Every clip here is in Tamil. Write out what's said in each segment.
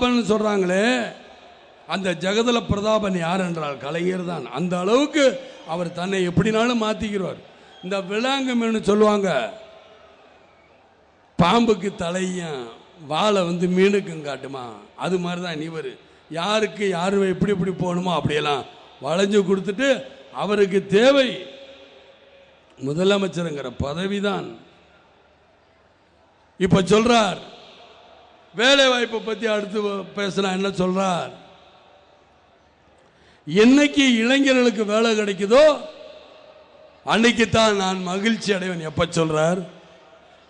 பிரதாபன் சொல்றாங்களே அந்த ஜெகதல பிரதாபன் யார் என்றால் கலைஞர் தான். அந்த அளவுக்கு அவர் தன்னை எப்படினாலும் மாத்திக்கிறார். இந்த விலாங்கு மீன் சொல்லுவாங்க பாம்புக்கு தலையும் வாழை வந்து மீனுக்கும் காட்டுமா? அது மாதிரி தான் இவர். யாருக்கு யார் எப்படி எப்படி போகணுமோ அப்படியெல்லாம் வளைஞ்சு கொடுத்துட்டு அவருக்கு தேவை. முதலமைச்சருங்கிற பதவிதான். இப்போ சொல்கிறார் வேலை பற்றி பத்தி அடுத்து பேசினா என்ன சொல்றார்? என்னைக்கு இளைஞர்களுக்கு வேலை கிடைக்குதோ அன்னைக்கு தான் நான் மகிழ்ச்சி அடைவேன். எப்ப சொல்றார்?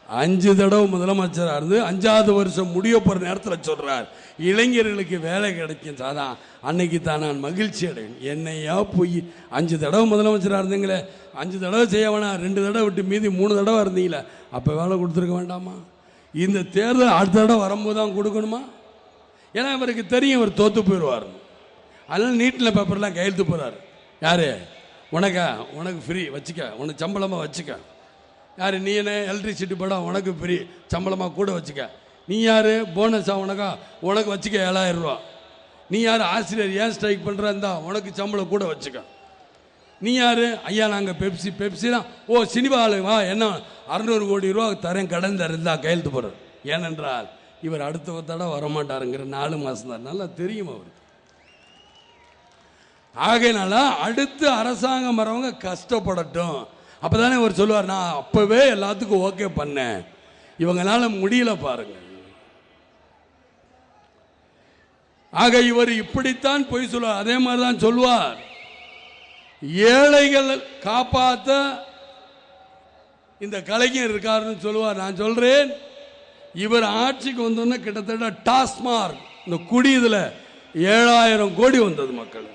அஞ்சு தடவை முதலமைச்சராக இருந்து அஞ்சாவது வருஷம் முடிய போகிற நேரத்தில் சொல்கிறார் இளைஞர்களுக்கு வேலை கிடைக்கும் சாதா அன்னைக்கு தான் நான் மகிழ்ச்சி அடைவேன். என்னையா போய் அஞ்சு தடவை முதலமைச்சராக இருந்தீங்களே அஞ்சு தடவை செய்ய வேணாம் ரெண்டு தடவை விட்டு மீதி மூணு தடவை இருந்தீங்களே அப்போ வேலை கொடுத்துருக்க வேண்டாமா? இந்த தேர்தல் அடுத்த தடவை வரும்போது தான் கொடுக்கணுமா? ஏன்னா இவருக்கு தெரியும் இவர் தோற்று போயிடுவார் அதனால் நீட்டில் பேப்பர்லாம் கையெழுத்து போகிறார் யார்? உனக்கா? உனக்கு ஃப்ரீ வச்சுக்க. உனக்கு சம்பளமாக வச்சுக்க. யார்? நீ என்ன எலக்ட்ரிசிட்டி போடா உனக்கு ஃப்ரீ சம்பளமாக கூட வச்சுக்க. நீ யார்? போனஸா உனக்கா? உனக்கு வச்சுக்க ஏழாயிரம் ரூபா. நீ யார்? ஆசிரியர் ஏன் ஸ்ட்ரைக் பண்ணுறா இருந்தா உனக்கு சம்பளம் கூட வச்சுக்க. நீ யார்? ஐயா நாங்கள் பெப்சி பெப்சி தான். ஓ சினிமா வா என்ன? அறநூறு கோடி ரூபா தரேன் கடன் தரேன் கையெழுத்து போடுறார் ஏனென்றால் இவர் அடுத்த தடவை வரமாட்டாருங்கிற நாலு மாதம் தான். நல்லா தெரியும் அவருக்கு. ஆகையினால அடுத்து அரசாங்கம் வரவங்க கஷ்டப்படட்டும். அப்பதானே அவர் சொல்லுவார் நான் அப்போவே எல்லாத்துக்கும் ஓகே பண்ணேன். இவங்களால முடியல பாருங்க ஆக இவர் இப்படித்தான் பொய் சொல்லுவார். அதே மாதிரி தான் சொல்லுவார். ஏழைகள் காப்பாத்த இந்த கலைஞர் இருக்காருன்னு சொல்லுவார். நான் சொல்றேன் இவர் ஆட்சிக்கு வந்தோன்னே கிட்டத்தட்ட டாஸ்மார் இந்த குடி இதில் ஏழாயிரம் கோடி வந்தது மக்கள்.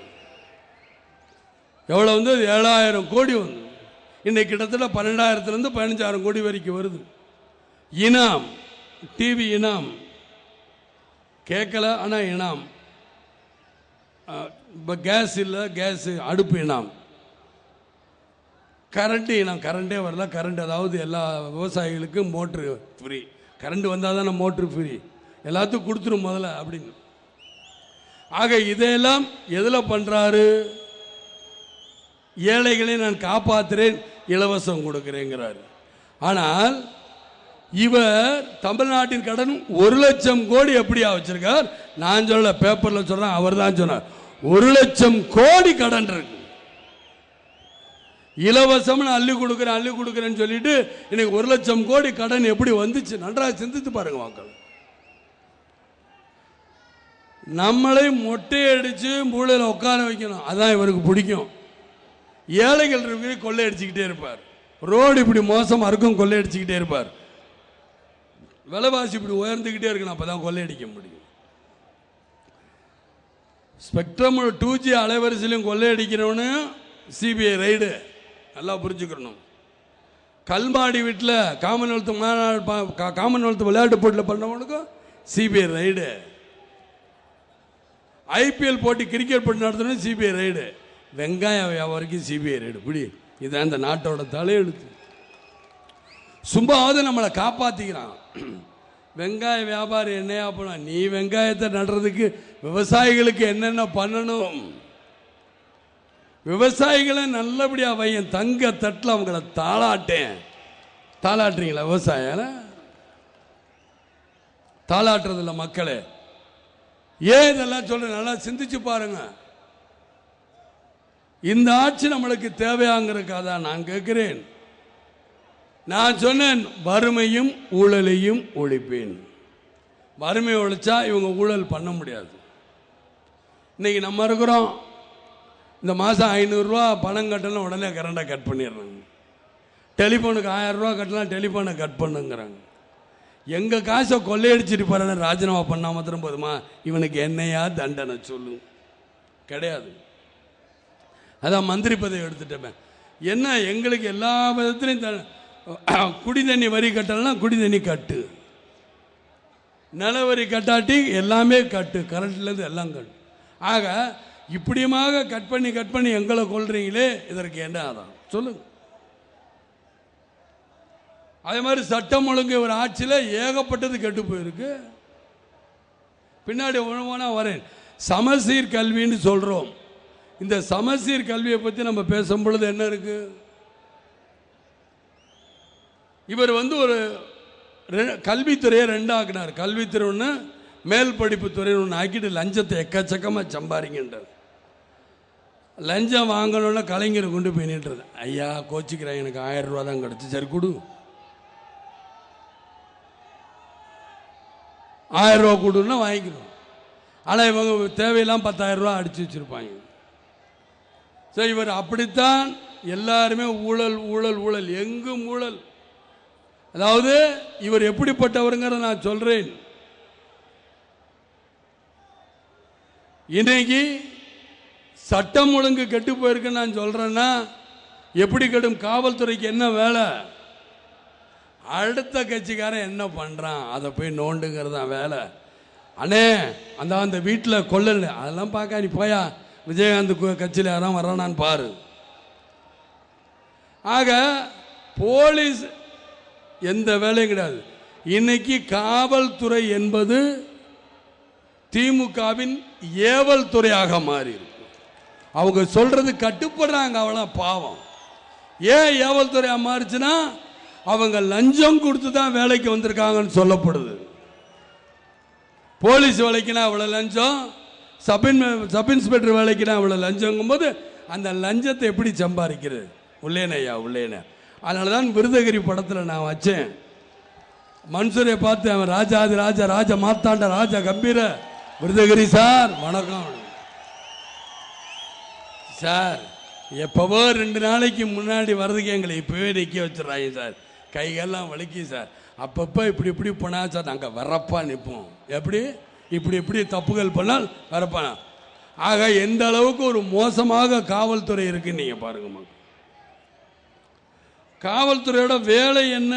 எவ்வளோ வந்து ஏழாயிரம் கோடி வந்து இன்னைக்கு கிட்டத்தட்ட பன்னெண்டாயிரத்துலேருந்து பதினஞ்சாயிரம் கோடி வரைக்கும் வருது. இனாம் டிவி இனாம். கேட்கல ஆனால் இனாம். இப்போ கேஸ் இல்லை கேஸ் அடுப்பு இனாம். கரண்ட்டு நான் கரண்டே வரல. கரண்ட் அதாவது எல்லா விவசாயிகளுக்கும் மோட்ரு ஃப்ரீ கரண்ட் வந்தால் தானே மோட்ரு ஃப்ரீ எல்லாத்துக்கும் கொடுத்துரும் முதல்ல அப்படின்னு. ஆக இதையெல்லாம் எதில் பண்ணுறாரு ஏழைகளை நான் காப்பாத்துறேன் இலவசம் கொடுக்குறேங்கிறாரு. ஆனால் இவர் தமிழ்நாட்டின் கடன் ஒரு லட்சம் கோடி எப்படியா வச்சிருக்கார்? நான் சொல்ல பேப்பரில் சொல்கிறேன் அவர் தான் சொன்னார். ஒரு லட்சம் கோடி கடன் இருக்கு. இலவசம்னு அள்ளி கொடுக்குறேன் அள்ளி கொடுக்குறேன்னு சொல்லிட்டு இன்னைக்கு ஒரு லட்சம் கோடி கடன் எப்படி வந்துச்சு? நன்றாக சிந்தித்து பாருங்க மக்கள். நம்மளை மொட்டையடிச்சு மூளையில் உட்கார வைக்கணும். அதான் இவருக்கு பிடிக்கும். ஏழைகள் இருக்கிற கொள்ளையடிச்சுக்கிட்டே இருப்பார். ரோடு இப்படி மோசமாக இருக்கும் கொள்ளையடிச்சுக்கிட்டே இருப்பார். விலைவாசி இப்படி உயர்ந்துக்கிட்டே இருக்கணும் அப்போ தான் கொள்ளையடிக்க முடியும். ஸ்பெக்ட்ரம் டூ ஜி அலைவரிசையிலும் கொள்ளையடிக்கிறவனு சிபிஐ ரைடு நல்லா புரிஞ்சுக்கணும். கல்மாடி வீட்டில் காமன்வெல்த் மாநாடு காமன்வெல்த் விளையாட்டு போட்டியில் பண்ணவனுக்கும் சிபிஐ ரைடு ஐபிஎல் போட்டி கிரிக்கெட் போட்டி நடத்தணும் சிபிஐ ரைடு வெங்காய வியாபாரிக்கும் சிபிஐ ரைடு இப்படி இதான் இந்த நாட்டோட தலையெழுத்து. சும்மாவது நம்மளை காப்பாற்றிக்கிறான் வெங்காய வியாபாரி என்னையா பண்ண நீ வெங்காயத்தை நடுறதுக்கு விவசாயிகளுக்கு என்னென்ன பண்ணணும்? விவசாயிகளை நல்லபடியாக வையன் தங்க தட்டில் அவங்கள தாளாட்டேன். தாளாட்டுறீங்களா விவசாயம் தாளாட்டுறதில்ல மக்களே. ஏன் இதெல்லாம் சொல்றேன்? நல்லா சிந்திச்சு பாருங்க. இந்த ஆட்சி நம்மளுக்கு தேவையாங்கிறதுக்காக தான் நான் கேட்கிறேன். நான் சொன்னேன் வறுமையும் ஊழலையும் ஒழிப்பேன். வறுமை ஒழிச்சா இவங்க ஊழல் பண்ண முடியாது. இன்னைக்கு நம்ம இருக்கிறோம் இந்த மாதம் ஐநூறுரூவா பணம் கட்டணும் உடனே கரண்டை கட் பண்ணிடுறாங்க. டெலிஃபோனுக்கு ஆயிரம் ரூபா கட்டலாம் டெலிஃபோனை கட் பண்ணுங்கிறாங்க. எங்கள் காசை கொள்ளையடிச்சிட்டு போகிறேன்னு ராஜினாமா பண்ணால் மாத்திரம் போதுமா? இவனுக்கு என்னையா தண்டனை சொல்லு. கிடையாது. அதான் மந்திரி பதவி எடுத்துட்டேன். என்ன எங்களுக்கு எல்லா விதத்துலையும் த- குடி தண்ணி வரி கட்டலாம் குடி தண்ணி கட்டு. நில வரி கட்டாட்டி எல்லாமே கட்டு. கரண்ட்லேருந்து எல்லாம் கட்டு. ஆக இப்படியுமாக கட் பண்ணி கட் பண்ணி எங்களை கொள்றீங்களே இதற்கு என்ன ஆதாரம்? சொல்லுங்க. அதே மாதிரி சட்டம் ஒழுங்கு ஒரு ஆட்சியில் ஏகப்பட்டது கெட்டு போயிருக்கு. பின்னாடி ஒழுங்கான வரேன். சமசீர் கல்வின்னு சொல்கிறோம் இந்த சமசீர் கல்வியை பற்றி நம்ம பேசும் பொழுது என்ன இருக்கு? இவர் வந்து ஒரு ரெ- கல்வித்துறையை ரெண்டாக்குனார். கல்வித்துறை ஒன்று மேல் படிப்பு துறை ஒன்று ஆக்கிட்டு லஞ்சத்தை எக்கச்சக்கமாக சம்பாரிங்கன்றார் லஞ்சம் வாங்கணும்னா கலைஞரை கொண்டு போய் நின்றது. ஐயா கோச்சிக்கிறேன் எனக்கு ஆயிரம் ரூபா தான் கிடச்சி. சரி கொடு. ஆயிரம் ரூபா கொடுன்னா வாங்கிக்கிறோம். ஆனால் இவங்க தேவையெல்லாம் பத்தாயிரம் ரூபா அடிச்சு வச்சிருப்பாங்க. சரி இவர் அப்படித்தான் எல்லாருமே ஊழல் ஊழல் ஊழல். எங்கும் ஊழல். அதாவது இவர் எப்படிப்பட்டவருங்கிறத நான் சொல்கிறேன் இன்னைக்கு சட்டம் ஒழுங்கு கெட்டு போயிருக்குன்னு நான் சொல்கிறேன்னா எப்படி கெடும்? காவல்துறைக்கு என்ன வேலை? அடுத்த கட்சிக்காரன் என்ன பண்ணுறான் அதை போய் நோண்டுங்கிறது தான் வேலை. அண்ணே அந்த அந்த வீட்டில் கொள்ளல் அதெல்லாம் பார்க்க நீ போயா. விஜயகாந்த் கட்சியில் யாரும் வர்றானான்னு பாரு. ஆக போலீஸ் எந்த வேலையும் கிடையாது. இன்னைக்கு காவல்துறை என்பது திமுகவின் ஏவல் துறையாக மாறி அவங்க சொல்றது கட்டுப்படுறாங்க அவ்வளோ பாவம். ஏன் ஏவல் துறையாக மாறுச்சுன்னா அவங்க லஞ்சம் கொடுத்து தான் வேலைக்கு வந்திருக்காங்கன்னு சொல்லப்படுது. போலீஸ் வேலைக்குனா அவ்வளோ லஞ்சம் சப் இன் சப் இன்ஸ்பெக்டர் வேலைக்குனா அவ்வளோ லஞ்சங்கும்போது அந்த லஞ்சத்தை எப்படி சம்பாதிக்கிறது? உள்ளேனையா உள்ளேனே. அதனால தான் விருதகிரி படத்தில் நான் வச்சேன். மன்சூரை பார்த்து அவன் ராஜா ராஜா ராஜா மாத்தாண்ட ராஜா கம்பீர. விருதகிரி சார் வணக்கம். சார் எப்பவோ ரெண்டு நாளைக்கு முன்னாடி வர்றதுக்கு எங்களை இப்போவே நிற்க வச்சிடறாங்க சார். கைகள்லாம் வலிக்கும் சார். அப்பப்போ இப்படி இப்படி போனால் சார் நாங்கள் வரப்பா நிற்போம் எப்படி? இப்படி இப்படி தப்புகள் பண்ணால் வரப்பானா ஆக எந்த அளவுக்கு ஒரு மோசமாக காவல்துறை இருக்குன்னு நீங்கள் பாருங்க காவல்துறையோட வேலை என்ன?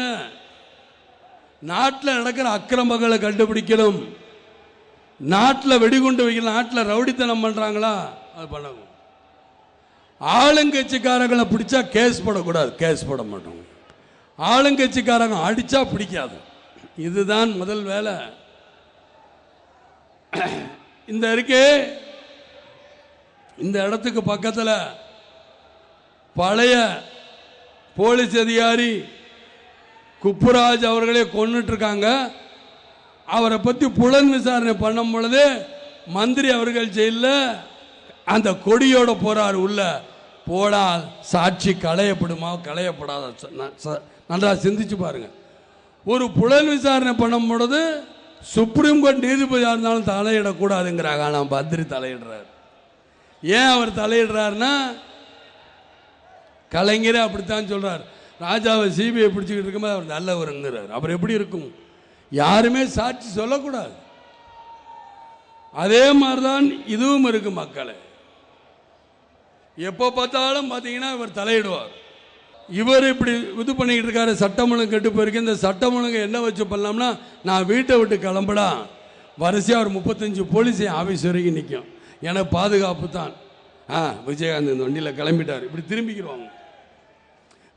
நாட்டில் நடக்கிற அக்கிரமங்களை கண்டுபிடிக்கணும். நாட்டில் வெடிகுண்டு வைக்கணும். நாட்டில் ரவுடித்தனம் பண்ணுறாங்களா அது பண்ணணும். ஆளுங்கட்சிக்காரங்களை பிடிச்சா கேஸ் போடக்கூடாது கேஸ் போட மாட்டோம். ஆளுங்கட்சிக்காரங்க அடித்தா பிடிக்காது. இதுதான் முதல் வேலை. இந்த இருக்கே. இந்த இடத்துக்கு பக்கத்தில் பழைய போலீஸ் அதிகாரி குப்புராஜ் அவர்களே கொன்னுட்டு இருக்காங்க அவரை பற்றி புலன் விசாரணை பண்ணும் பொழுது மந்திரி அவர்கள் ஜெயிலில் அந்த கொடியோட போறார் உள்ள. போடா சாட்சி களையப்படுமா? களையப்படாத. நல்லா ந- ச- சிந்திச்சு பாருங்க. ஒரு புலன் விசாரணை பண்ணும் பொழுது சுப்ரீம் கோர்ட் நீதிபதியாக இருந்தாலும் தலையிடக்கூடாதுங்கிறாங்க. ஆனால் பத்ரி தலையிடுறார். ஏன் அவர் தலையிடுறாருன்னா கலைஞரே அப்படித்தான் சொல்கிறார் ராஜாவை சிபிஐ பிடிச்சிக்கிட்டு இருக்கும்போது அவர் நல்லவருங்கிறார் அப்புறம் எப்படி இருக்கும்? யாருமே சாட்சி சொல்லக்கூடாது. அதே மாதிரி தான் இதுவும் இருக்குது மக்களை. எப்போ பார்த்தாலும் பார்த்தீங்கன்னா இவர் தலையிடுவார். இவர் இப்படி இது பண்ணிக்கிட்டு இருக்காரு சட்டம் ஒழுங்கு கெட்டு போயிருக்கு. இந்த சட்டம் ஒழுங்கு என்ன வச்சு பண்ணலாம்னா நான் வீட்டை விட்டு கிளம்புடா வரிசையாக ஒரு முப்பத்தஞ்சு போலீஸ் ஆஃபீஸ் வரைக்கும் நிற்கும் எனக்கு பாதுகாப்பு தான். ஆ விஜயகாந்த் இந்த வண்டியில் கிளம்பிட்டார். இப்படி திரும்பிக்கிடுவாங்க.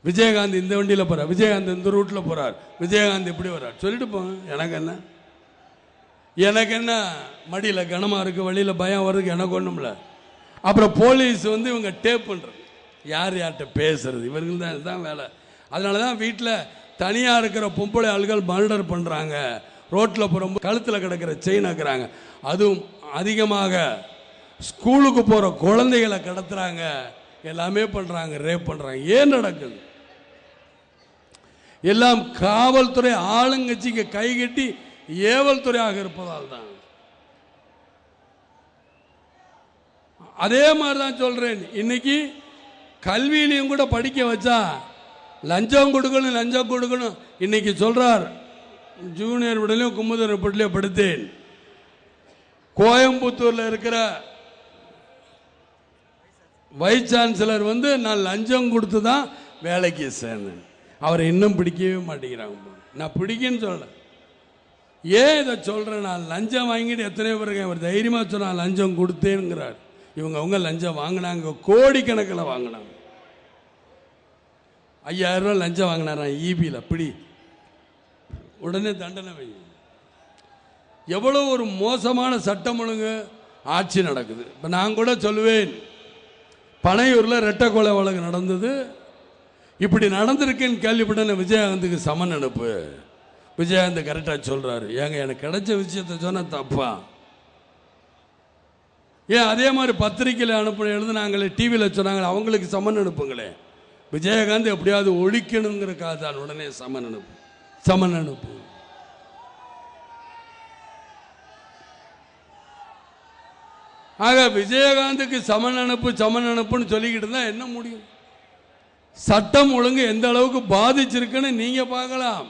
விஜயகாந்த் இந்த வண்டியில் போகிறார் விஜயகாந்த் இந்த ரூட்டில் போகிறார் விஜயகாந்த் இப்படி வர்றார். சொல்லிட்டு போங்க எனக்கு என்ன? எனக்கு என்ன? மடியில் கனமாக இருக்குது வழியில் பயம் வர்றதுக்கு எனக்கு ஒன்றும்ல அப்புறம் போலீஸ் வந்து இவங்க டேப் பண்ணுறது யார் யார்கிட்ட பேசுறது? இவர்கள் தான் இதுதான் வேலை. அதனால தான் வீட்டில் தனியாக இருக்கிற பொம்பளை ஆள்கள் மர்டர் பண்ணுறாங்க ரோட்டில் போகிற கழுத்தில் கிடக்கிற செயின் ஆக்குறாங்க. அதுவும் அதிகமாக ஸ்கூலுக்கு போகிற குழந்தைகளை கடத்துறாங்க. எல்லாமே பண்ணுறாங்க ரேப் பண்ணுறாங்க ஏன் நடக்குது? எல்லாம் காவல்துறை ஆளுங்கட்சிக்கு கைகட்டி ஏவல் துறையாக இருப்பதால் தான். அதே மாதிரி தான் சொல்கிறேன் இன்னைக்கு கல்வியிலையும் கூட படிக்க வச்சா லஞ்சம் கொடுக்கணும் லஞ்சம் கொடுக்கணும். இன்னைக்கு சொல்கிறார் ஜூனியர் விடலையும் குமுதர் விடலையும் படுத்தேன். கோயம்புத்தூரில் இருக்கிற வைஸ் சான்சலர் வந்து நான் லஞ்சம் கொடுத்து தான் வேலைக்கு சேர்ந்தேன். அவரை இன்னும் பிடிக்கவே மாட்டேங்கிறாங்க நான் பிடிக்குன்னு சொல்ல ஏன் இதை சொல்கிறேன் நான் லஞ்சம் வாங்கிட்டு எத்தனையோ பேருக்கு அவர் தைரியமாக சொன்னால் லஞ்சம் கொடுத்தேங்கிறார் இவங்க அவங்க லஞ்சம் வாங்கினாங்க கோடிக்கணக்கில் வாங்கினாங்க. ஐயாயிரம் ரூபா லஞ்சம் வாங்கினாரான் ஈபியில் அப்படி. உடனே தண்டனை வை. எவ்வளோ ஒரு மோசமான சட்டம் ஒழுங்கு ஆட்சி நடக்குது. இப்போ நான் கூட சொல்லுவேன் பனையூரில் ரெட்டை கொலை வழக்கு நடந்தது. இப்படி நடந்திருக்குன்னு கேள்விப்பட்டேன் விஜயகாந்துக்கு சமன் அனுப்பு. விஜயகாந்த் கரெக்டாக சொல்கிறாரு ஏங்க எனக்கு கிடைச்ச விஷயத்த சொன்னால் தப்பா? ஏன் அதே மாதிரி பத்திரிக்கையில் அனுப்ப எழுதுனாங்களே டிவியில் சொன்னாங்களே அவங்களுக்கு சமன் அனுப்புங்களேன் விஜயகாந்த் எப்படியாவது ஒழிக்கணுங்கிறக்காக தான் உடனே சமன் அனுப்பு சமன் அனுப்பு. ஆக விஜயகாந்துக்கு சமன் அனுப்பு சமன் அனுப்புன்னு சொல்லிக்கிட்டு இருந்தால் என்ன முடியும்? சட்டம் ஒழுங்கு எந்த அளவுக்கு பாதிச்சிருக்குன்னு நீங்கள் பார்க்கலாம்.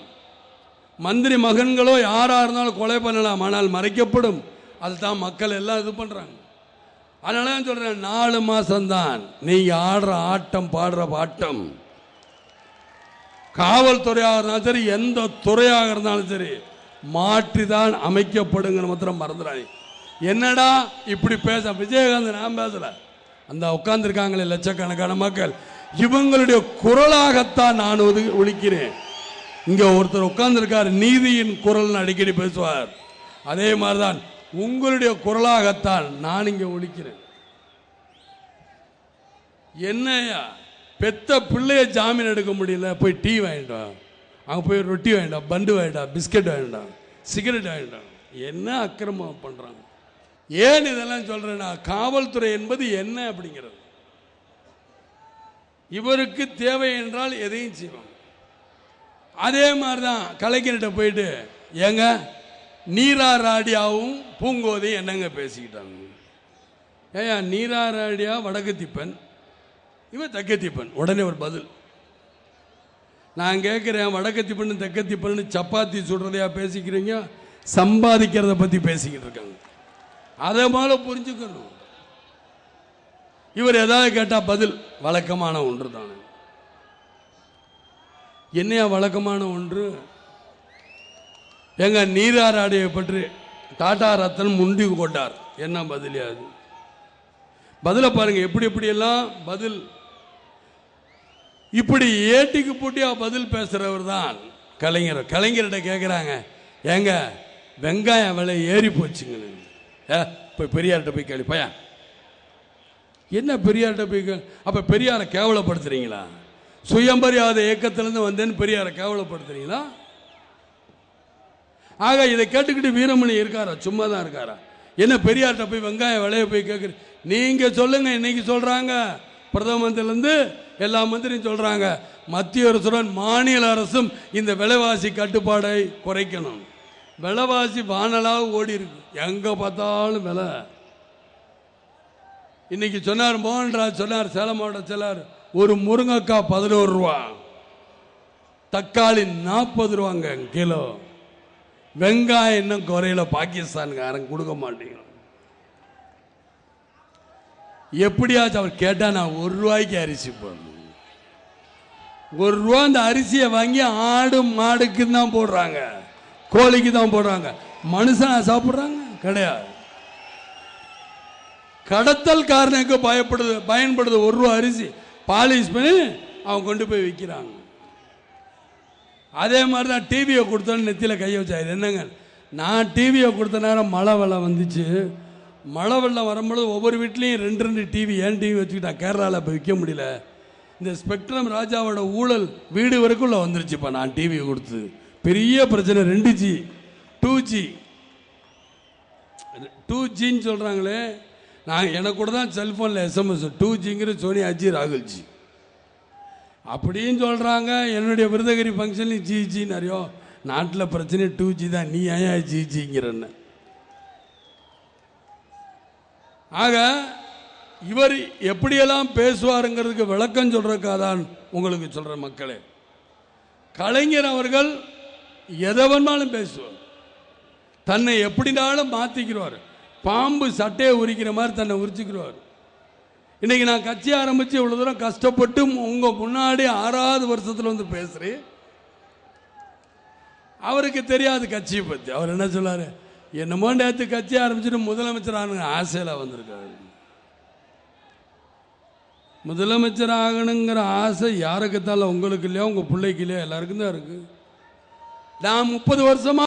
மந்திரி மகன்களோ யாராக இருந்தாலும் கொலை பண்ணலாம் ஆனால் மறைக்கப்படும். அதுதான் மக்கள் எல்லாம் இது பண்ணுறாங்க அதனால தான் சொல்றேன் நாலு மாசம்தான். நீ ஆடுற ஆட்டம் பாடுற பாட்டம். காவல்துறையாக இருந்தாலும் சரி எந்த துறையாக இருந்தாலும் சரி மாற்றி தான் அமைக்கப்படுங்கிற மாத்திரம் மறந்துடாதீங்க. என்னடா இப்படி பேச? விஜயகாந்த் நான் பேசல. அந்த உட்கார்ந்துருக்காங்களே லட்சக்கணக்கான மக்கள். இவங்களுடைய குரலாகத்தான் நான் ஒதுக்கி ஒழிக்கிறேன். இங்கே ஒருத்தர் உட்கார்ந்துருக்கார் நீதியின் குரல்னு அடிக்கடி பேசுவார். அதே மாதிரி தான் உங்களுடைய குரலாகத்தான் நான் இங்கே ஒழிக்கிறேன். என்னையா பெத்த பிள்ளைய ஜாமீன் எடுக்க முடியல போய் டீ வாங்கிட்டா அங்கே போய் ரொட்டி வாங்கிட்டா பண்டு வாங்கிட்டா பிஸ்கட் வாங்கிட்டா சிகரெட் வாங்கிட்டா என்ன அக்கிரமம் பண்ணுறாங்க ஏன் இதெல்லாம் சொல்கிறேன்னா காவல்துறை என்பது என்ன அப்படிங்கிறது. இவருக்கு தேவை என்றால் எதையும் செய்வாங்க. அதே மாதிரி தான் கலைஞர்கிட்ட போயிட்டு ஏங்க நீராராடியாவும் பூங்கோதையும் என்னங்க பேசிக்கிட்டாங்க? ஏயா நீராராடியா வடக்கு திப்பன் இவன் தெக்கத்திப்பன் உடனே ஒரு பதில். நான் கேட்குறேன் வடக்கத்திப்பன் தெக்கத்திப்பன் சப்பாத்தி சுடுறதையா பேசிக்கிறீங்க? சம்பாதிக்கிறத பற்றி பேசிக்கிட்டு இருக்காங்க. அதை மேல புரிஞ்சுக்கணும். இவர் ஏதாவது கேட்டால் பதில் வழக்கமான ஒன்று தானே. என்னையா வழக்கமான ஒன்று? எங்க நீராராடியை பற்றி டாடா ரத்தன் முண்டி கொண்டார். என்ன பதிலியா அது? பதில பாருங்க எப்படி எப்படியெல்லாம் பதில் இப்படி ஏட்டிக்கு போட்டியா பதில் பேசுறவர் தான் கலைஞர். கலைஞர்கிட்ட கேட்குறாங்க ஏங்க வெங்காயம் விலை ஏறி போச்சுங்க ஏ இப்போ பெரியார்கிட்ட போய் கேள்வி பையன். என்ன பெரியார்கிட்ட போய் அப்போ பெரியாரை கேவலப்படுத்துறீங்களா? சுயம்பரியாத இயக்கத்திலேருந்து வந்தேன்னு பெரியாரை கேவலப்படுத்துறீங்களா? ஆக இதை கேட்டுக்கிட்டு வீரமணி இருக்காரா? சும்மா தான் இருக்காரா? என்ன பெரியார்கிட்ட போய் வெங்காயம் விளைய போய் கேட்குற நீங்கள் சொல்லுங்கள் இன்னைக்கு சொல்கிறாங்க பிரதம மந்திரிலேருந்து எல்லா மந்திரியும் சொல்கிறாங்க மத்திய அரசுடன் மாநில அரசும் இந்த விலைவாசி கட்டுப்பாடை குறைக்கணும். விலைவாசி வானலாக ஓடி இருக்கு. எங்கே பார்த்தாலும் விலை. இன்னைக்கு சொன்னார் மோகன்ராஜ் சொன்னார் சேலம் மாவட்டம் சொன்னார் ஒரு முருங்கைக்காய் பதினோரு ரூபா. தக்காளி நாற்பது ரூபாங்க கிலோ. வெங்காயம் இன்னும் குறையில பாகிஸ்தான்காரன் கொடுக்க மாட்டேங்கிறோம் எப்படியாச்சும் அவர் கேட்டால் நான் ஒரு ரூபாய்க்கு அரிசி போடணும். ஒரு ரூபா அந்த அரிசியை வாங்கி ஆடு மாடுக்கு தான் போடுறாங்க. கோழிக்கு தான் போடுறாங்க. மனுஷனா சாப்பிட்றாங்க? கிடையாது. கடத்தல்காரனுக்கு பயப்படுது பயன்படுது ஒரு ரூபா அரிசி. பாலிஷ் பண்ணி அவன் கொண்டு போய் விற்கிறாங்க அதே மாதிரி தான் டிவியை கொடுத்தோன்னு நெத்தியில் கையை வச்சாரு என்னங்க? நான் டிவியை கொடுத்த நேரம் மழை வெள்ளம் வந்துச்சு. மழை வெள்ளம் வரும்பொழுது ஒவ்வொரு வீட்லேயும் ரெண்டு ரெண்டு டிவி ஏன் டிவி வச்சுக்கிட்டா? கேரளாவில் இப்போ விற்க முடியல. இந்த ஸ்பெக்ட்ரம் ராஜாவோட ஊழல் வீடு வரைக்குள்ள வந்துருச்சுப்பா நான் டிவி கொடுத்து பெரிய பிரச்சனை ரெண்டு ஜி டூ ஜி டூ ஜின்னு சொல்கிறாங்களே நான் எனக்கு கூட தான் செல்ஃபோனில் எஸ்எம்எஸ் டூ ஜிங்கிற சோனியா ஜி ராகுல் ஜி அப்படின்னு சொல்கிறாங்க என்னுடைய விருதகிரி ஃபங்க்ஷன்லையும் ஜிஜி நிறையோ நாட்டில் பிரச்சனை டூ ஜி தான் நீ ஏன் ஜிஜிங்கிறன்னு. ஆக இவர் எப்படியெல்லாம் பேசுவாருங்கிறதுக்கு விளக்கம் சொல்றதுக்காக தான் உங்களுக்கு சொல்கிற மக்களே. கலைஞர் அவர்கள் எதை வேணாலும் பேசுவார். தன்னை எப்படினாலும் மாத்திக்கிறார் பாம்பு சட்டையை உரிக்கிற மாதிரி தன்னை உரிச்சுக்கிறார் இன்னைக்கு நான் கட்சி ஆரம்பிச்சு இவ்வளவு தூரம் கஷ்டப்பட்டு உங்க முன்னாடி ஆறாவது வருஷத்துல வந்து பேசுகிறேன் அவருக்கு தெரியாது கட்சியை பத்தி. அவர் என்ன சொல்லார் என்னமோ நேற்று கட்சி ஆரம்பிச்சுட்டு முதலமைச்சர் ஆகணுங்க ஆசையில் வந்திருக்காரு. முதலமைச்சர் ஆகணுங்கிற ஆசை யாருக்கு உங்களுக்கு இல்லையா? உங்க பிள்ளைக்கு இல்லையா? எல்லாருக்கும் தான் இருக்கு. நான் முப்பது வருஷமா